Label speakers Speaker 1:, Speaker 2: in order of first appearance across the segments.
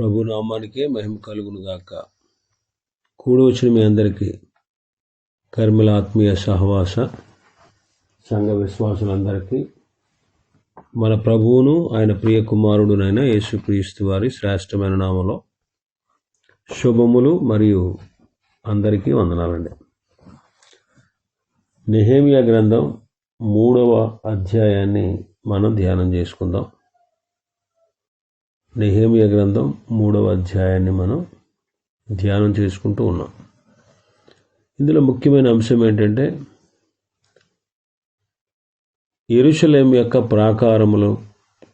Speaker 1: ప్రభు నామానికే మహిమ కలుగును గాక కూడి వచ్చిన మీ అందరికీ కర్మల ఆత్మీయ సహవాస సంఘ విశ్వాసులందరికీ మన ప్రభువును ఆయన ప్రియ కుమారుడునైన యేసుక్రీస్తు వారి శ్రేష్టమైన నామలో శుభములు మరియు అందరికీ వందనాలండి. నెహేమియా గ్రంథం మూడవ అధ్యాయాన్ని మనం ధ్యానం చేసుకుందాం. నెహేమియ గ్రంథం మూడవ అధ్యాయాన్ని మనం ధ్యానం చేసుకుంటూ ఉన్నాం. ఇందులో ముఖ్యమైన అంశం ఏంటంటే ఎరుషలేం యొక్క ప్రాకారములు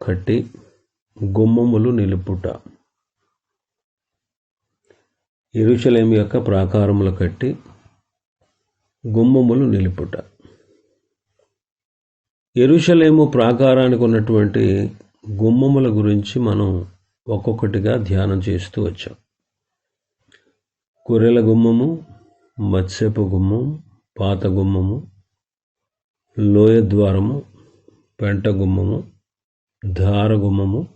Speaker 1: కట్టి గుమ్మములు నిలుపుట. ఎరుషలేం యొక్క ప్రాకారములు కట్టి గుమ్మములు నిలుపుట. ఎరుషలేము ప్రాకారానికి ఉన్నటువంటి గుమ్మముల గురించి మనం ఒక్కొక్కటిగా ధ్యానం చేస్తూ వచ్చాం. గొర్రెల గుమ్మము మత్స్యపు గుమ్మం పాత గుమ్మము లోయ ద్వారము పెంట గుమ్మము ధార గుమ్మము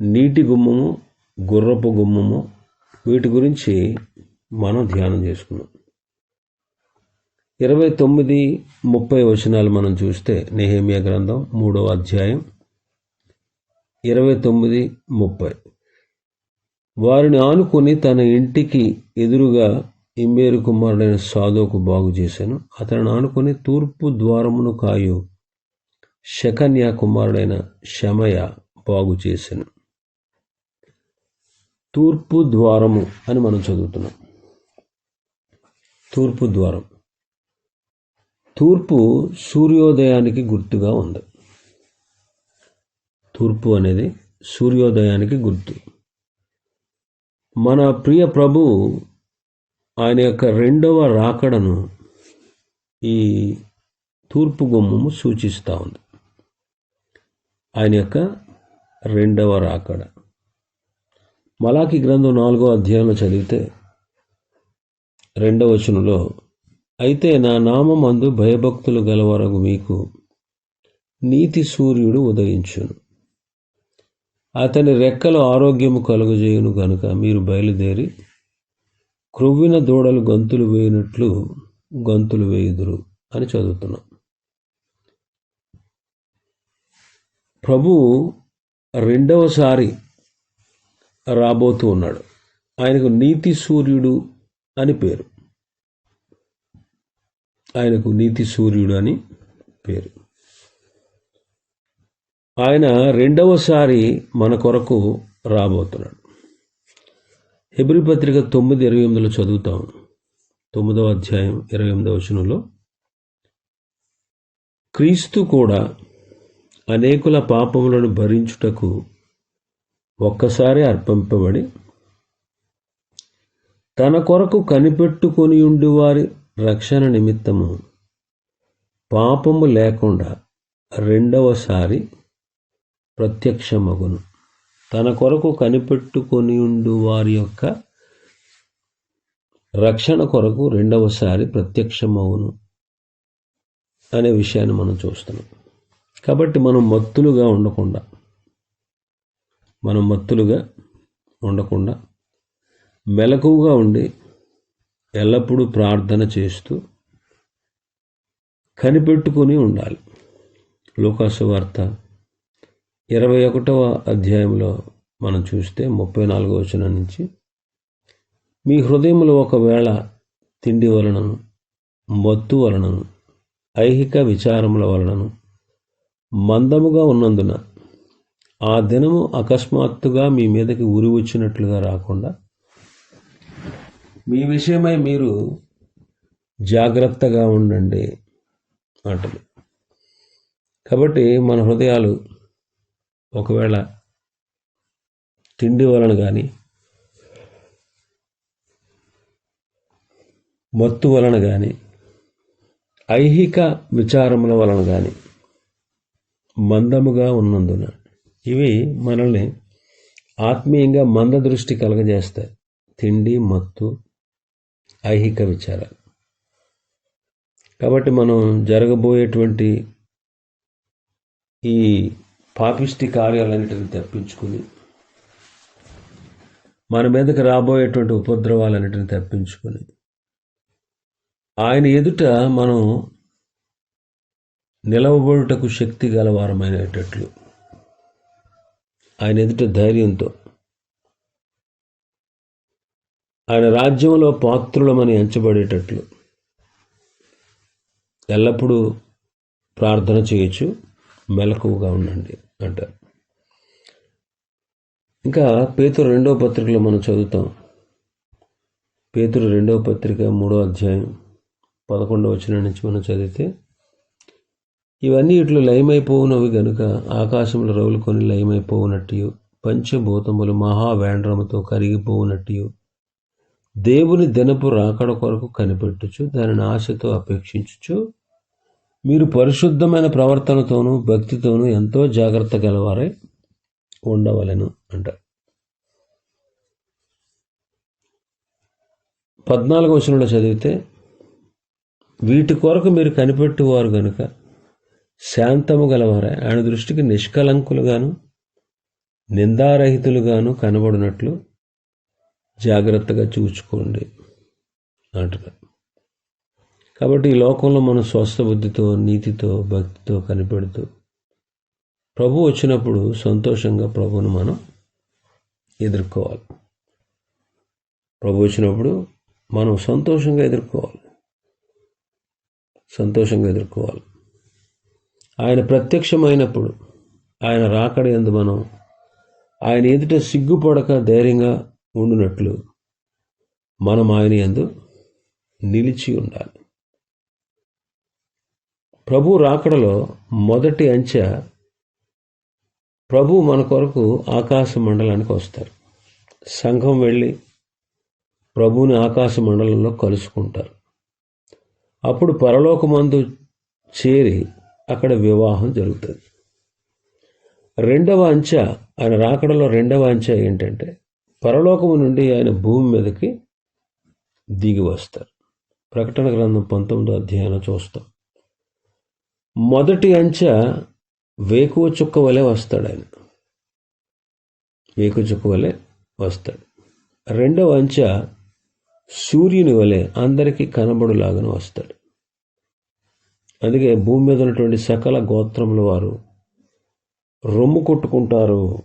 Speaker 1: నీటి గుమ్మము గుర్రపు గుమ్మము వీటి గురించి మనం ధ్యానం చేసుకున్నాం. ఇరవై తొమ్మిది ముప్పై వచనాలు మనం చూస్తే నెహేమియా గ్రంథం మూడవ అధ్యాయం ఇరవై తొమ్మిది ముప్పై. వారిని ఆనుకొని తన ఇంటికి ఎదురుగా ఇమ్మేరు కుమారుడైన సాధోకు బాగు చేశాను. అతను ఆనుకొని తూర్పు ద్వారమును కాయు శకన్య కుమారుడైన శమయ బాగు చేశాను. తూర్పు ద్వారము అని మనం చదువుతున్నాం. తూర్పు ద్వారం. తూర్పు సూర్యోదయానికి గుర్తుగా ఉంది. తూర్పు అనేది సూర్యోదయానికి గుర్తు. మన ప్రియ ప్రభు ఆయన యొక్క రెండవ రాకడను ఈ తూర్పు గుమ్మము సూచిస్తూ ఉంది. ఆయన యొక్క రెండవ రాకడ. మలాకి గ్రంథం నాలుగో అధ్యాయంలో చదివితే రెండవ వచనంలో అయితే నా నామందు భయభక్తులు గలవరకు మీకు నీతి సూర్యుడు ఉదయించును. అతని రెక్కలు ఆరోగ్యము కలుగజేయును కనుక మీరు బయలుదేరి క్రొవ్విన దూడలు గంతులు వేయినట్లు గంతులు వేయుదురు అని చదువుతున్నాం. ప్రభు రెండవసారి రాబోతూ ఉన్నాడు. ఆయనకు నీతి సూర్యుడు అని పేరు. ఆయనకు నీతి సూర్యుడు అని పేరు. ఆయన రెండవసారి మన కొరకు రాబోతున్నాడు. హెబ్రి పత్రిక తొమ్మిది ఇరవై ఎనిమిదిలో చదువుతాం. తొమ్మిదవ అధ్యాయం ఇరవై ఎనిమిదవ వచనంలో. క్రీస్తు కూడా అనేకుల పాపములను భరించుటకు ఒక్కసారి అర్పింపబడి తన కొరకు కనిపెట్టుకొని ఉండి వారి రక్షణ నిమిత్తము పాపము లేకుండా రెండవసారి ప్రత్యక్షమగును. తన కొరకు కనిపెట్టుకొని ఉండు వారి యొక్క రక్షణ కొరకు రెండవసారి ప్రత్యక్షమవును అనే విషయాన్ని మనం చూస్తున్నాం. కాబట్టి మనం మత్తులుగా ఉండకుండా మనం మత్తులుగా ఉండకుండా మెలకువగా ఉండి ఎల్లప్పుడూ ప్రార్థన చేస్తూ కనిపెట్టుకుని ఉండాలి. లోకాసు వార్త ఇరవై ఒకటవ అధ్యాయంలో మనం చూస్తే ముప్పై నాలుగో వచనం నుంచి మీ హృదయంలో ఒకవేళ తిండి వలనను మత్తు వలనను ఐహిక విచారముల వలనను మందముగా ఉన్నందున ఆ దినము అకస్మాత్తుగా మీ మీదకి ఉరి వచ్చినట్లుగా రాకుండా మీ విషయమై మీరు జాగ్రత్తగా ఉండండి అంటుంది. కాబట్టి మన హృదయాలు ఒకవేళ తిండి వలన కానీ మత్తు వలన కానీ ఐహిక విచారముల వలన కానీ మందముగా ఉన్నందున ఇవి మనల్ని ఆత్మీయంగా మంద దృష్టి కలగజేస్తాయి. తిండి మత్తు ఐహిక విచారాలు. కాబట్టి మనం జరగబోయేటువంటి ఈ పాపిష్టి కార్యాలన్నిటిని తప్పించుకుని మన మీదకి రాబోయేటువంటి ఉపద్రవాలన్నిటిని తప్పించుకుని ఆయన ఎదుట మనం నిలవబడుటకు శక్తి గలవారమైనటట్లు. ఆయన ఎదుట ధైర్యంతో ఆయన రాజ్యంలో పాత్రులమని ఎంచబడేటట్లు ఎల్లప్పుడూ ప్రార్థన చేయొచ్చు మెలకువగా ఉండండి. అంటారు ఇంకా పేతురు రెండవ పత్రికలో మనం చదువుతాం. పేతురు రెండవ పత్రిక మూడో అధ్యాయం పదకొండవ వచ్చిన నుంచి మనం చదివితే ఇవన్నీ ఇట్లు లయమైపోవునవి గనుక ఆకాశంలో రవులుకొని లయమైపోవునట్టు పంచభూతములు మహావేండ్రముతో కరిగిపోవునట్టు దేవుని దినపు రాకడ కొరకు కనిపెట్టుచు దానిని ఆశతో అపేక్షించుచు మీరు పరిశుద్ధమైన ప్రవర్తనతోనూ భక్తితోనూ ఎంతో జాగ్రత్త గలవారై ఉండవలెను అంట. పద్నాలుగు వచనంలో చదివితే వీటి కొరకు మీరు కనిపెట్టువారు గనుక శాంతము గలవారే ఆయన దృష్టికి నిష్కలంకులుగాను నిందారహితులుగాను కనబడినట్లు జాగ్రత్తగా చూచుకోండి అంటున్నారు కాబట్టి ఈ లోకంలో మనం స్వస్థ బుద్ధితో నీతితో భక్తితో కనిపెడుతూ ప్రభు వచ్చినప్పుడు సంతోషంగా ప్రభును మనం ఎదుర్కోవాలి. ప్రభు వచ్చినప్పుడు మనం సంతోషంగా ఎదుర్కోవాలి. సంతోషంగా ఎదుర్కోవాలి. ఆయన ప్రత్యక్షమైనప్పుడు ఆయన రాకడ ఎందు మనం ఆయన ఎదుట సిగ్గుపడక ధైర్యంగా ఉండునట్లు మనం ఆయన ఎందు నిలిచి ఉండాలి. ప్రభు రాకడలో మొదటి అంచె ప్రభు మన కొరకు ఆకాశ మండలానికి వస్తారు. సంఘం వెళ్ళి ప్రభుని ఆకాశ మండలంలో కలుసుకుంటారు. అప్పుడు పరలోకమందు చేరి అక్కడ వివాహం జరుగుతుంది. రెండవ అంచె ఆయన రాకడలో రెండవ అంచె ఏంటంటే పరలోకము నుండి ఆయన భూమి మీదకి దిగి వస్తారు. ప్రకటన గ్రంథం పంతొమ్మిదో అధ్యాయంలో చూస్తాం. మొదటి అంచె వేకువ చుక్క వలె వస్తాడు ఆయన. వేకువ చుక్క వలె వస్తాడు. రెండవ అంచె సూర్యుని వలె అందరికీ కనబడులాగానే వస్తాడు. అందుకే భూమి మీద ఉన్నటువంటి సకల గోత్రముల వారు రొమ్ము కొట్టుకుంటారు.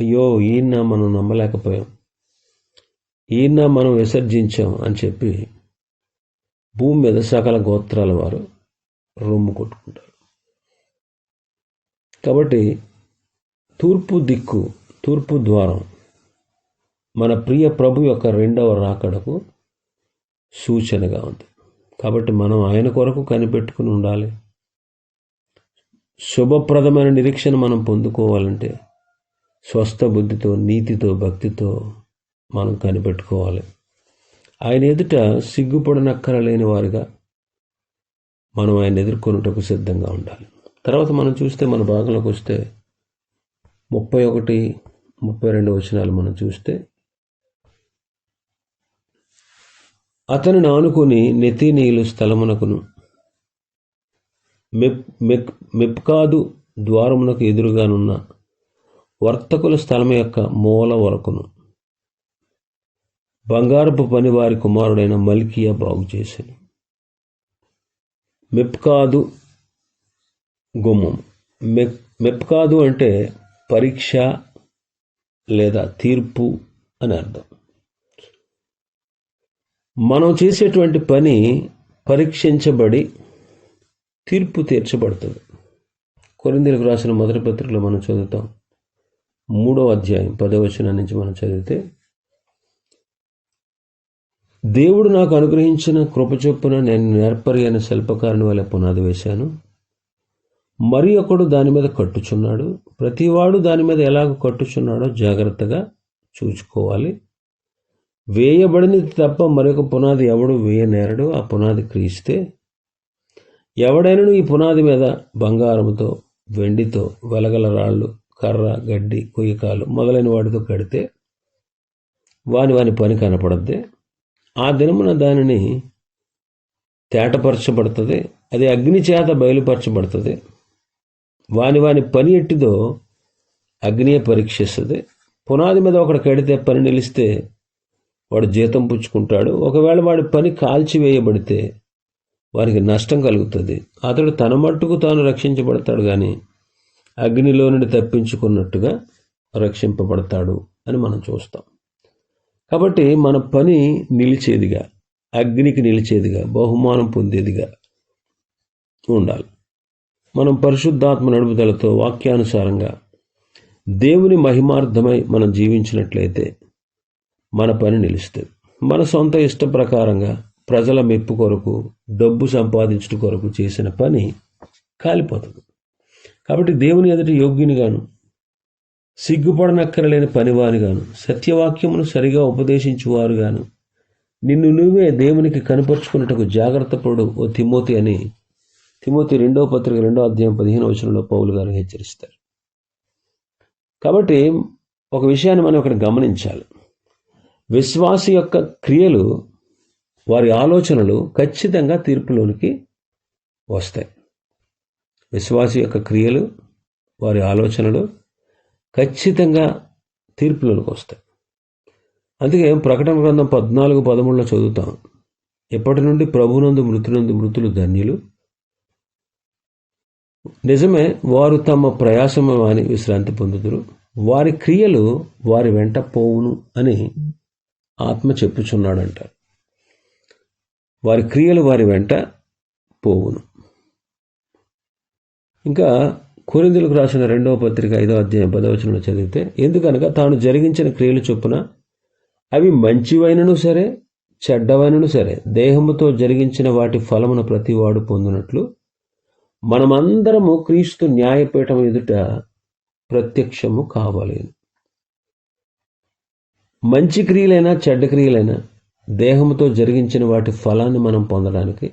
Speaker 1: అయ్యో ఈయన మనం నమ్మలేకపోయాం. ఈయన మనం విసర్జించాం అని చెప్పి భూమి మీద సకల గోత్రాల వారు రొమ్ము కొట్టుకుంటారు. కాబట్టి తూర్పు దిక్కు తూర్పు ద్వారం మన ప్రియ ప్రభు యొక్క రెండవ రాకడకు సూచనగా ఉంది. కాబట్టి మనం ఆయన కొరకు కనిపెట్టుకుని ఉండాలి. శుభప్రదమైన నిరీక్షణ మనం పొందుకోవాలంటే స్వస్థ బుద్ధితో నీతితో భక్తితో మనం కనిపెట్టుకోవాలి. ఆయన ఎదుట సిగ్గుపడనక్కరలేని వారిగా మనం ఆయన ఎదుర్కొనుటకు సిద్ధంగా ఉండాలి. తర్వాత మనం చూస్తే మన భాగంలోకి వస్తే ముప్పై ఒకటి ముప్పై రెండు వచనాలు మనం చూస్తే అతను ఆనుకొని నెతి స్థలమునకును మెప్ మెక్ మెప్కాదు ద్వారమునకు ఎదురుగానున్న వర్తకుల స్థలం యొక్క మూల వరకును బంగారపు పని వారి కుమారుడైన మల్కియా బాగు చేశాను మెప్కాదు గుమ్మం. మెప్ మెప్కాదు అంటే పరీక్ష లేదా తీర్పు అని అర్థం. మనం చేసేటువంటి పని పరీక్షించబడి తీర్పు తీర్చబడుతుంది. కొరిందీలకు రాసిన మొదటి పత్రికలో మనం చదువుతాం. మూడో అధ్యాయం పదవచనం నుంచి మనం చదివితే దేవుడు నాకు అనుగ్రహించిన కృపచొప్పున నేను నేర్పరి అనే శిల్పకారుని వల్ల పునాది వేశాను. మరి ఒకడు దాని మీద కట్టుచున్నాడు. ప్రతివాడు దాని మీద ఎలాగ కట్టుచున్నాడో జాగ్రత్తగా చూసుకోవాలి. వేయబడినది తప్ప మరొక పునాది ఎవడు వేయనేరడు. ఆ పునాది క్రీస్తే. ఎవడైనను ఈ పునాది మీద బంగారముతో వెండితో వెలగల రాళ్ళు కర్ర గడ్డి కొయ్యకాలు మొదలైన వాటితో కడితే వాని వాని పని కనపడద్దే. ఆ దినమున దానిని తేటపరచబడుతుంది. అది అగ్ని చేత బయలుపరచబడుతుంది. వాని వాని పని ఎట్టిదో అగ్నియే పరీక్షిస్తుంది. పునాది మీద ఒకడు కడితే పని నిలిస్తే వాడు జీతం పుచ్చుకుంటాడు. ఒకవేళ వాడి పని కాల్చివేయబడితే వారికి నష్టం కలుగుతుంది. అతడు తన మట్టుకు తాను రక్షించబడతాడు కానీ అగ్నిలో నుండి తప్పించుకున్నట్టుగా రక్షింపబడతాడు అని మనం చూస్తాం. కాబట్టి మన పని నిలిచేదిగా అగ్నికి నిలిచేదిగా బహుమానం పొందేదిగా ఉండాలి. మనం పరిశుద్ధాత్మ నడుపుదలతో వాక్యానుసారంగా దేవుని మహిమార్థమై మనం జీవించినట్లయితే మన పని నిలుస్తుంది. మన సొంత ఇష్ట ప్రకారంగా ప్రజల మెప్పు కొరకు డబ్బు సంపాదించడం కొరకు చేసిన పని కాలిపోతుంది. కాబట్టి దేవుని ఎదుటి యోగ్యునిగాను సిగ్గుపడనక్కరలేని పనివారుగాను సత్యవాక్యమును సరిగా ఉపదేశించువారుగాను. నిన్ను నువ్వే దేవునికి కనపరుచుకున్నట్టుకు జాగ్రత్త పడు ఓ తిమోతి అని తిమోతి రెండవ పత్రిక రెండో అధ్యాయం పదిహేను వచనంలో పౌలు గారు హెచ్చరిస్తారు. కాబట్టి ఒక విషయాన్ని మనం ఇక్కడ గమనించాలి. విశ్వాసి యొక్క క్రియలు వారి ఆలోచనలు ఖచ్చితంగా తీర్పులోనికి వస్తాయి. విశ్వాసి యొక్క క్రియలు వారి ఆలోచనలు ఖచ్చితంగా తీర్పులోనికి వస్తాయి. అందుకే ప్రకటన గ్రంథం పద్నాలుగు పదమూడులో చదువుతాం. ఎప్పటి నుండి ప్రభునందు మృతునందు మృతులు ధన్యులు? నిజమే వారు తమ ప్రయాసము అని విశ్రాంతి పొందుతురు వారి క్రియలు వారి వెంట పోవును అని ఆత్మ చెప్పుచున్నాడంట. వారి క్రియలు వారి వెంట పోవును. ఇంకా కొరిందులకు రాసిన రెండవ పత్రిక ఐదవ అధ్యాయం పదవచనంలో చదివితే ఎందుకనగా తాను జరిగించిన క్రియలు చొప్పున అవి మంచివైనను సరే చెడ్డవైనను సరే దేహముతో జరిగించిన వాటి ఫలమును ప్రతివాడు పొందినట్లు మనమందరము క్రీస్తు న్యాయపీఠం ఎదుట ప్రత్యక్షము కావాలి మంచి క్రియలైనా చెడ్డ క్రియలైనా దేహంతో జరిగించిన వాటి ఫలాన్ని మనం పొందడానికి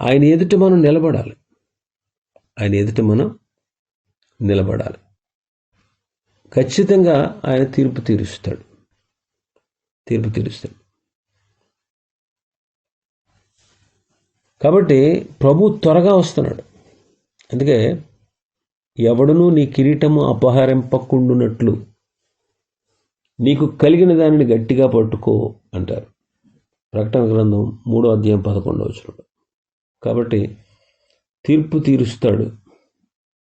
Speaker 1: ఆయన ఎదుట మనం నిలబడాలి. ఆయన ఎదుట మనం నిలబడాలి. ఖచ్చితంగా ఆయన తీర్పు తీరుస్తాడు. తీర్పు తీరుస్తాడు. కాబట్టి ప్రభు త్వరగా వస్తున్నాడు. అందుకే ఎవడునూ నీ కిరీటము అపహరింపకుండునట్లు నీకు కలిగిన దానిని గట్టిగా పట్టుకో అంటారు. ప్రకటన గ్రంథం మూడో అధ్యాయం పదకొండవ వచనంలో. కాబట్టి తీర్పు తీరుస్తాడు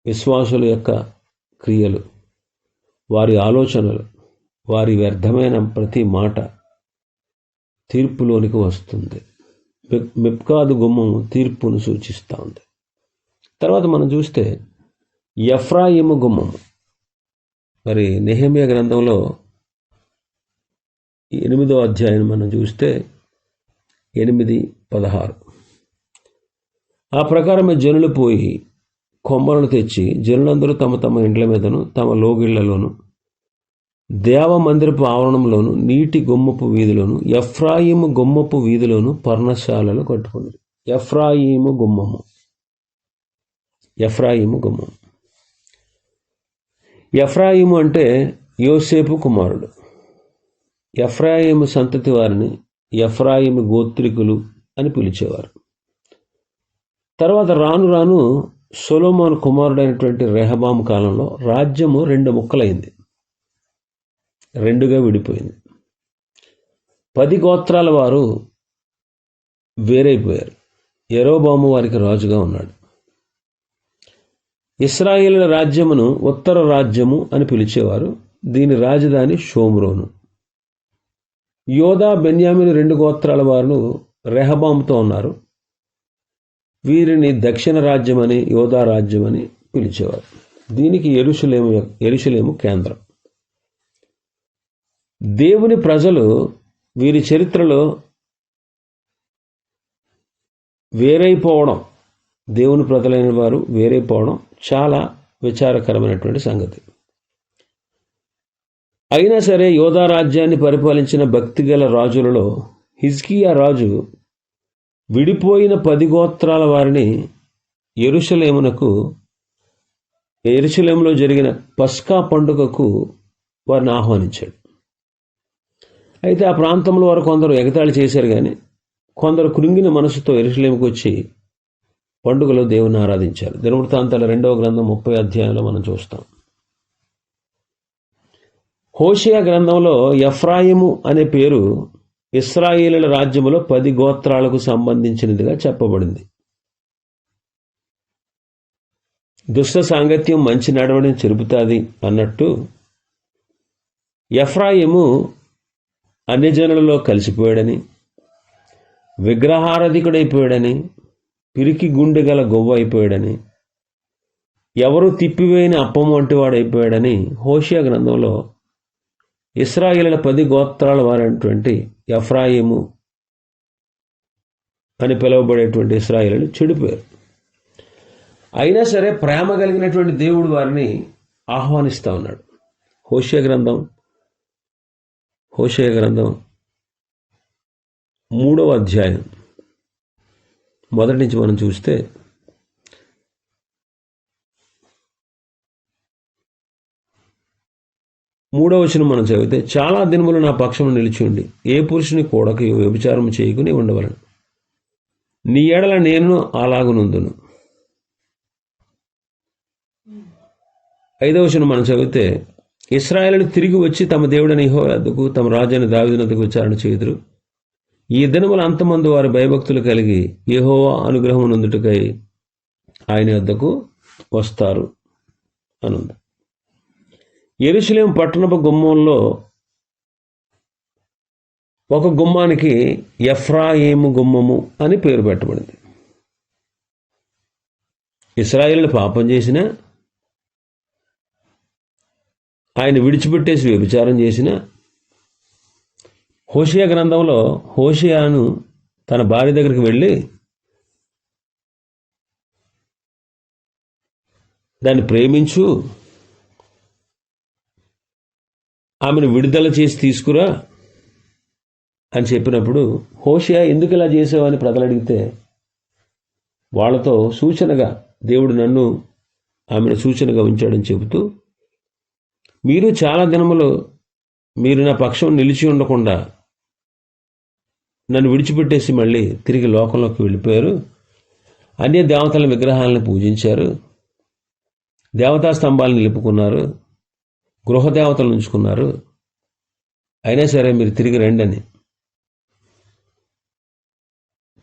Speaker 1: విశ్వాసుల యొక్క క్రియలు వారి ఆలోచనలు వారి వ్యర్థమైన ప్రతి మాట తీర్పులోనికి వస్తుంది. మిప్కాదు గుమ్మం తీర్పును సూచిస్తూ ఉంది. తర్వాత మనం చూస్తే ఎఫ్రాయిము గుమ్మం. మరి నెహమియా గ్రంథంలో ఎనిమిదో అధ్యాయం మనం చూస్తే ఎనిమిది పదహారు. ఆ ప్రకారమే జనులు పోయి కొమ్మలను తెచ్చి జనులందరూ తమ తమ ఇండ్ల మీదను తమ లోగిళ్ళలోను దేవ మందిరపు ఆవరణంలోను నీటి గుమ్మపు వీధిలోను ఎఫ్రాయిము గుమ్మపు వీధిలోను పర్ణశాలలు కట్టుకున్నారు ఎఫ్రాయిము గుమ్మము. ఎఫ్రాయిము గుమ్మం ఎఫ్రాయిము అంటే యోసేపు కుమారుడు. ఎఫ్రాయిము సంతతి వారిని ఎఫ్రాయిము గోత్రికులు అని పిలిచేవారు. తర్వాత రాను రాను సొలోమోన్ కుమారుడైనటువంటి రెహబాం కాలంలో రాజ్యము రెండు ముక్కలైంది. రెండుగా విడిపోయింది. పది గోత్రాల వారు వేరైపోయారు. ఎరోబాము వారికి రాజుగా ఉన్నాడు. ఇస్రాయేల్ రాజ్యమును ఉత్తర రాజ్యము అని పిలిచేవారు. దీని రాజధాని షోమ్రోను. యోధా బెన్యామిన్ రెండు గోత్రాల వారు రెహబాముతో ఉన్నారు. వీరిని దక్షిణ రాజ్యమని యోధా రాజ్యమని పిలిచేవారు. దీనికి ఎరుషులేము ఎరుషులేము కేంద్రం. దేవుని ప్రజలు వీరి చరిత్రలో వేరైపోవడం దేవుని ప్రజలైన వారు వేరైపోవడం చాలా విచారకరమైనటువంటి సంగతి. అయినా సరే యోధా రాజ్యాన్ని పరిపాలించిన భక్తిగల రాజులలో హిజ్కియా రాజు విడిపోయిన పది గోత్రాల వారిని ఎరుషలేమునకు ఎరుషలేములో జరిగిన పస్కా పండుగకు వారిని ఆహ్వానించాడు. అయితే ఆ ప్రాంతంలో వారు కొందరు ఎగతాళి చేశారు కానీ కొందరు కృంగిన మనసుతో ఎరుషలేముకు వచ్చి పండుగలో దేవుని ఆరాధించారు. దినవృత్తాంతాల రెండవ గ్రంథం ముప్పై అధ్యాయంలో మనం చూస్తాం. హోషియా గ్రంథంలో ఎఫ్రాయిము అనే పేరు ఇస్రాయేలుల రాజ్యములో పది గోత్రాలకు సంబంధించినదిగా చెప్పబడింది. దుష్ట సాంగత్యం మంచి నడవడిని చెరుపుతుంది అన్నట్టు ఎఫ్రాయిము అన్ని జనులలో కలిసిపోయాడని విగ్రహారధికుడైపోయాడని పిరికి గుండె గల గొవ్వ అయిపోయాడని ఎవరు తిప్పివేయని అప్పం వంటి వాడైపోయాడని హోషియా గ్రంథంలో ఇస్రాయిల పది గోత్రాల వారైనటువంటి ఎఫ్రాయిము అని పిలువబడేటువంటి ఇస్రాయిలు చెడిపోయారు. అయినా సరే ప్రేమ కలిగినటువంటి దేవుడు వారిని ఆహ్వానిస్తూ ఉన్నాడు. హోషే గ్రంథం హోషే గ్రంథం మూడవ అధ్యాయం. మొదటి నుంచి మనం చూస్తే మూడవ వచనం మనం చదివితే చాలా దినములు నా పక్షము నిలిచిండి ఏ పురుషుని కూడక వ్యభిచారం చేయకుని ఉండవలను. నీ ఎడల నేను అలాగునుందును ఐదవ వచనం మనం చదివితే ఇస్రాయలను తిరిగి వచ్చి తమ దేవుడని వద్దకు తమ రాజైన దావిదనకు విచారణ చేయుదురు. ఈ దినముల అంతమంది వారి భయభక్తులు కలిగి యహోవా అనుగ్రహం నందుటకై ఆయన వద్దకు వస్తారు అనుంది. ఎరుసలేం పట్టణపు గుమ్మంలో ఒక గుమ్మానికి ఎఫ్రాయిము గుమ్మము అని పేరు పెట్టబడింది. ఇస్రాయిల్ పాపం చేసిన ఆయన విడిచిపెట్టేసి వ్యభిచారం చేసిన హోషియా గ్రంథంలో హోషియాను తన భార్య దగ్గరికి వెళ్ళి దాన్ని ప్రేమించు ఆమెను విడుదల చేసి తీసుకురా అని చెప్పినప్పుడు హోషియా ఎందుకు ఇలా చేసావు అని ప్రజలు అడిగితే వాళ్ళతో సూచనగా దేవుడు నన్ను ఆమెను సూచనగా ఉంచాడని చెబుతూ మీరు చాలా దినములు మీరు నా పక్షం నిలిచి ఉండకుండా నన్ను విడిచిపెట్టేసి మళ్ళీ తిరిగి లోకంలోకి వెళ్ళిపోయారు. అన్య దేవతల విగ్రహాలను పూజించారు. దేవతా స్తంభాలను నిలుపుకున్నారు. గృహదేవతలు ఉంచుకున్నారు. అయినా సరే మీరు తిరిగి రండి అని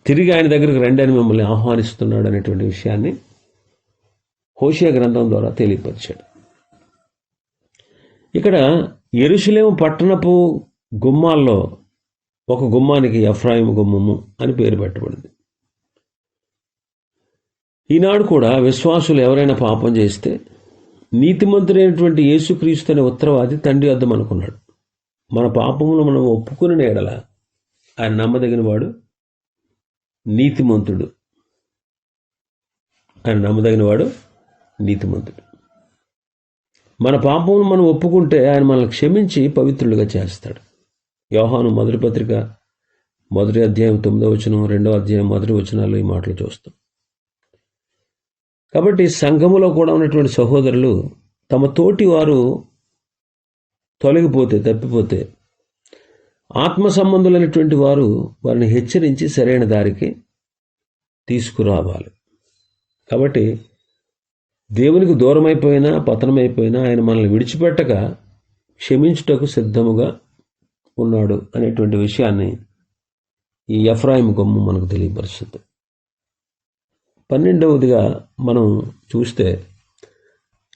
Speaker 1: తిరిగి ఆయన దగ్గరికి రండి అని మిమ్మల్ని ఆహ్వానిస్తున్నాడు అనేటువంటి విషయాన్ని హోషియా గ్రంథం ద్వారా తెలియపరిచాడు. ఇక్కడ ఎరుశలేము పట్టణపు గుమ్మాల్లో ఒక గుమ్మానికి ఎఫ్రాయిం గుమ్మము అని పేరు పెట్టబడింది. ఈనాడు కూడా విశ్వాసులు ఎవరైనా పాపం చేస్తే నీతిమంతుడైనటువంటి యేసుక్రీస్తు అనే ఉత్తరవాది తండ్రి వద్దం అనుకున్నాడు. మన పాపములు మనం ఒప్పుకుని ఎడల ఆయన నమ్మదగిన వాడు నీతిమంతుడు. ఆయన నమ్మదగిన వాడు నీతిమంతుడు. మన పాపములు మనం ఒప్పుకుంటే ఆయన మనల్ని క్షమించి పవిత్రులుగా చేస్తాడు. యోహాను మొదటి పత్రిక మొదటి అధ్యాయం తొమ్మిదో వచనం రెండవ అధ్యాయం మొదటి వచనాలు ఈ మాటలు చూస్తాం. కాబట్టి సంఘములో కూడా ఉన్నటువంటి సహోదరులు తమ తోటి వారు తొలగిపోతే తప్పిపోతే ఆత్మ సంబంధులైనటువంటి వారు వారిని హెచ్చరించి సరైన దారికి తీసుకురావాలి. కాబట్టి దేవునికి దూరమైపోయినా పతనమైపోయినా ఆయన మనల్ని విడిచిపెట్టక క్షమించుటకు సిద్ధముగా ఉన్నాడు అనేటువంటి విషయాన్ని ఈ ఎఫ్రాయిం గొమ్ము మనకు తెలియపరుస్తుంది. పన్నెండవదిగా మనం చూస్తే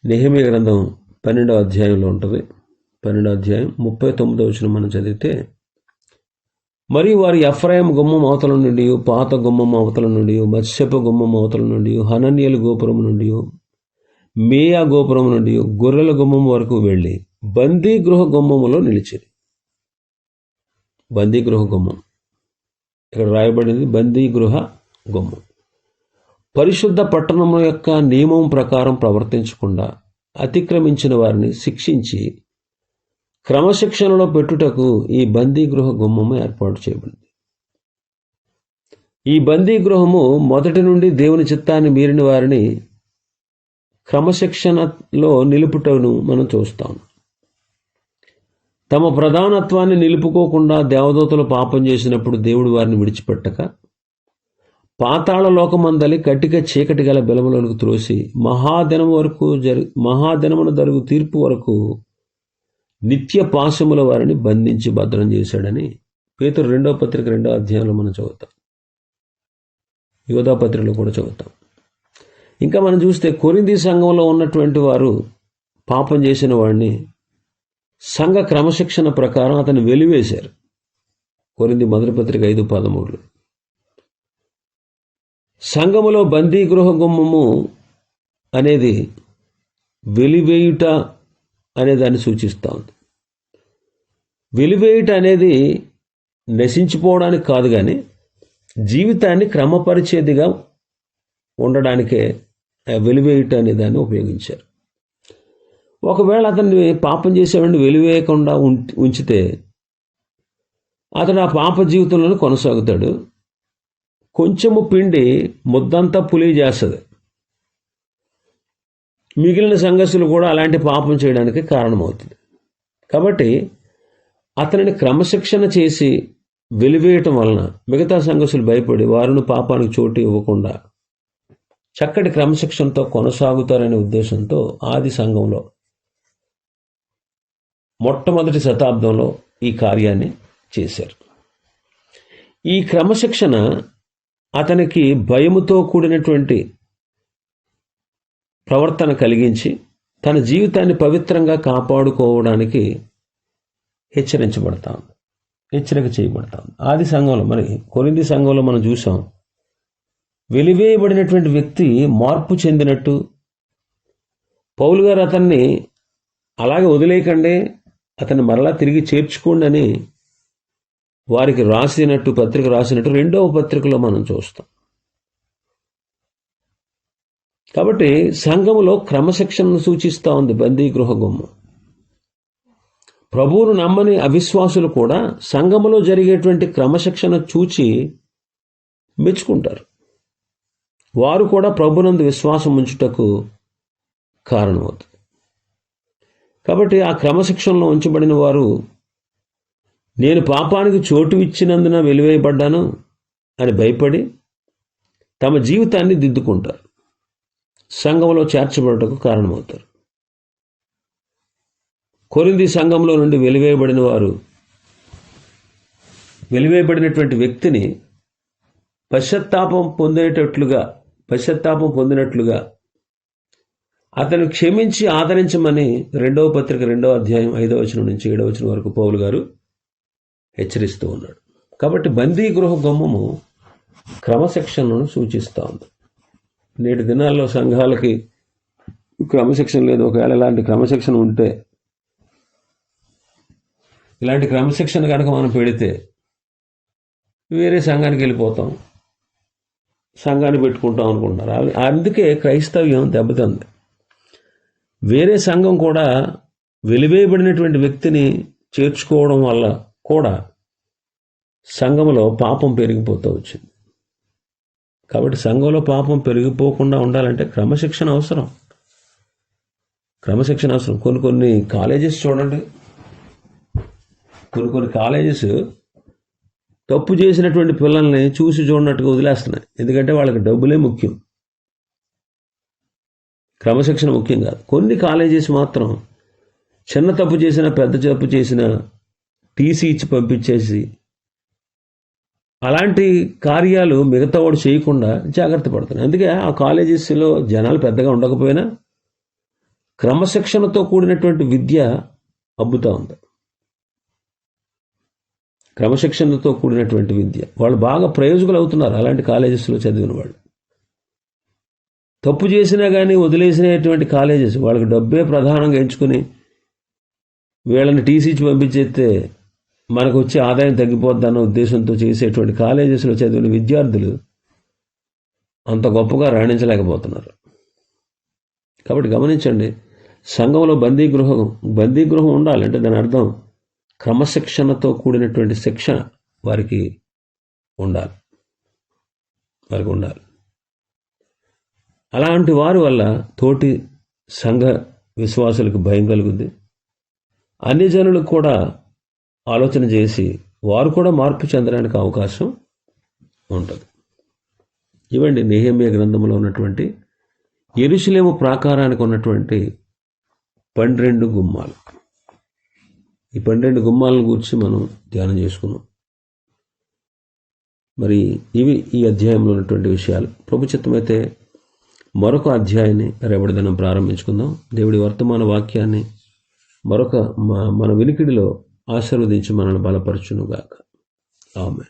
Speaker 1: నిహమి గ్రంథం పన్నెండవ అధ్యాయంలో ఉంటుంది. పన్నెండవ అధ్యాయం ముప్పై తొమ్మిదవ వచ్చిన మనం చదివితే మరియు వారి ఎఫ్రాయిం గుమ్మం అవతల నుండి పాత గుమ్మం అవతల నుండి మత్స్యప గుమ్మం అవతల నుండి హనన్యల గోపురం నుండి మేయా గోపురం నుండి గొర్రెల గుమ్మం వరకు వెళ్ళి బందీ గృహ గుమ్మములో నిలిచింది బందీ గృహ గుమ్మం. ఇక్కడ రాయబడింది బందీ గృహ గుమ్మం. పరిశుద్ధ పట్టణం యొక్క నియమం ప్రకారం ప్రవర్తించకుండా అతిక్రమించిన వారిని శిక్షించి క్రమశిక్షణలో పెట్టుటకు ఈ బందీ గృహ గుమ్మము ఏర్పాటు చేయబడింది. ఈ బందీ గృహము మొదటి నుండి దేవుని చిత్తాన్ని మీరిన వారిని క్రమశిక్షణలో నిలుపుటను మనం చూస్తాం తమ ప్రధానత్వాన్ని నిలుపుకోకుండా దేవదూతలు పాపం చేసినప్పుడు దేవుడు వారిని విడిచిపెట్టక పాతాళ లోకమందలి కట్టిక చీకటి గల బెలములకు త్రోసి మహాదినం వరకు జరి మహాదినమును జరుగు తీర్పు వరకు నిత్య పాశముల వారిని బంధించి భద్రం చేశాడని పేతురు రెండో పత్రిక రెండో అధ్యాయంలో మనం చదువుతాం. యోధాపత్రికలో కూడా చదువుతాం. ఇంకా మనం చూస్తే కొరింది సంఘంలో ఉన్నటువంటి వారు పాపం చేసిన వాడిని సంఘ క్రమశిక్షణ ప్రకారం అతను వెలివేశారు. కొరింది మొదటి పత్రిక ఐదు పదమూడులో. సంఘములో బందీ గృహ గుమ్మము అనేది వెలివేయుట అనే దాన్ని సూచిస్తూ ఉంది. వెలివేయుట అనేది నశించిపోవడానికి కాదు కానీ జీవితాన్ని క్రమపరిచేదిగా ఉండడానికే వెలివేయుట అనే దాన్ని ఉపయోగించారు. ఒకవేళ అతన్ని పాపం చేసేవాడిని వెలివేయకుండా ఉం- ఉంచితే అతడు ఆ పాప జీవితంలోనే కొనసాగుతాడు. కొంచెము పిండి ముద్దంతా పులి చేస్తుంది. మిగిలిన సంఘస్సులు కూడా అలాంటి పాపం చేయడానికి కారణమవుతుంది. కాబట్టి అతనిని క్రమశిక్షణ చేసి వెలివేయటం వలన మిగతా సంఘస్సులు భయపడి వారిని పాపానికి చోటు ఇవ్వకుండా చక్కటి క్రమశిక్షణతో కొనసాగుతారనే ఉద్దేశంతో ఆది సంఘంలో మొట్టమొదటి శతాబ్దంలో ఈ కార్యాన్ని చేశారు. ఈ క్రమశిక్షణ అతనికి భయముతో కూడినటువంటి ప్రవర్తన కలిగించి తన జీవితాన్ని పవిత్రంగా కాపాడుకోవడానికి హెచ్చరించబడతాం. హెచ్చరిక చేయబడతాం. ఆది సంఘంలో మరి కొరింది సంఘంలో మనం చూసాం వెలివేయబడినటువంటి వ్యక్తి మార్పు చెందినట్టు పౌలు గారు అతన్ని అలాగే వదిలేయకండి అతన్ని మరలా తిరిగి చేర్చుకోండి అని వారికి రాసినట్టు పత్రిక రాసినట్టు రెండవ పత్రికలో మనం చూస్తాం. కాబట్టి సంఘములో క్రమశిక్షణను సూచిస్తూ ఉంది బందీ గృహ గుమ్మం. ప్రభువును నమ్మని అవిశ్వాసులు కూడా సంఘములో జరిగేటువంటి క్రమశిక్షణ చూచి మెచ్చుకుంటారు. వారు కూడా ప్రభునందు విశ్వాసం ఉంచుటకు కారణమవుతుంది కాబట్టి ఆ క్రమశిక్షణలో ఉంచబడిన వారు నేను పాపానికి చోటు ఇచ్చినందున వెలివేయబడ్డాను అని భయపడి తమ జీవితాన్ని దిద్దుకుంటారు. సంఘంలో చేర్చబడటకు కారణమవుతారు. కొరింది సంఘంలో నుండి వెలివేయబడిన వారు వెలివేయబడినటువంటి వ్యక్తిని పశ్చత్తాపం పొందేటట్లుగా పశ్చాత్తాపం పొందినట్లుగా అతను క్షమించి ఆదరించమని రెండవ పత్రిక రెండవ అధ్యాయం ఐదవ వచనం నుంచి ఏడవ వచనం వరకు పౌలు గారు హెచ్చరిస్తూ ఉన్నాడు. కాబట్టి బందీ గృహ గుమ్మము క్రమశిక్షణను సూచిస్తూ ఉంది. నేటి దినాల్లో సంఘాలకి క్రమశిక్షణ లేదు. ఒకవేళ ఇలాంటి క్రమశిక్షణ ఉంటే ఇలాంటి క్రమశిక్షణ కనుక మనం పెడితే వేరే సంఘానికి వెళ్ళిపోతాం. సంఘాన్ని పెట్టుకుంటాం అనుకుంటున్నారు. అందుకే క్రైస్తవ్యం దెబ్బతింది. వేరే సంఘం కూడా వెలివేయబడినటువంటి వ్యక్తిని చేర్చుకోవడం వల్ల కూడా సంఘంలో పాపం పెరిగిపోతూ వచ్చింది. కాబట్టి సంఘంలో పాపం పెరిగిపోకుండా ఉండాలంటే క్రమశిక్షణ అవసరం. క్రమశిక్షణ అవసరం. కొన్ని కొన్ని కాలేజెస్ చూడండి. కొన్ని కొన్ని కాలేజెస్ తప్పు చేసినటువంటి పిల్లల్ని చూసి చూడనట్టుగా వదిలేస్తున్నాయి. ఎందుకంటే వాళ్ళకి డబ్బులే ముఖ్యం. క్రమశిక్షణ ముఖ్యం కాదు. కొన్ని కాలేజెస్ మాత్రం చిన్న తప్పు చేసినా పెద్ద తప్పు చేసినా టీసీ ఇచ్చి పంపించేసి అలాంటి కార్యాలు మిగతా వాడు చేయకుండా జాగ్రత్త పడుతున్నాయి అందుకే ఆ కాలేజెస్లో జనాలు పెద్దగా ఉండకపోయినా క్రమశిక్షణతో కూడినటువంటి విద్య అబ్బుతూ ఉంది. క్రమశిక్షణతో కూడినటువంటి విద్య. వాళ్ళు బాగా ప్రయోజకులు అవుతున్నారు అలాంటి కాలేజెస్లో చదివిన వాళ్ళు. తప్పు చేసినా కానీ వదిలేసినటువంటి కాలేజెస్ వాళ్ళకి డబ్బే ప్రధానంగా ఎంచుకుని వీళ్ళని టీసీ ఇచ్చి పంపించేస్తే మనకు వచ్చే ఆదాయం తగ్గిపోద్ది అన్న ఉద్దేశంతో చేసేటువంటి కాలేజెస్లో చదివిన విద్యార్థులు అంత గొప్పగా రాణించలేకపోతున్నారు. కాబట్టి గమనించండి సంఘంలో బందీ గృహం బందీ గృహం ఉండాలి అంటే దాని అర్థం క్రమశిక్షణతో కూడినటువంటి శిక్షణ వారికి ఉండాలి. వారికి ఉండాలి. అలాంటి వారి వల్ల తోటి సంఘ విశ్వాసులకు భయం కలుగుద్ది. అన్ని జనులకు కూడా ఆలోచన చేసి వారు కూడా మార్పు చెందడానికి అవకాశం ఉంటుంది. ఇవండి నేహమ్య గ్రంథంలో ఉన్నటువంటి ఎరుసలేము ప్రాకారానికి ఉన్నటువంటి పన్నెండు గుమ్మాలు. ఈ పన్నెండు గుమ్మాలను గురించి మనం ధ్యానం చేసుకున్నాం. మరి ఇవి ఈ అధ్యాయంలో ఉన్నటువంటి విషయాలు. ప్రభు మరొక అధ్యాయాన్ని రేపటిదనం ప్రారంభించుకుందాం. దేవుడి వర్తమాన వాక్యాన్ని మరొక మన వినికిడిలో ఆశీర్వదించి మనల్ని బలపరచునుగాక. ఆమె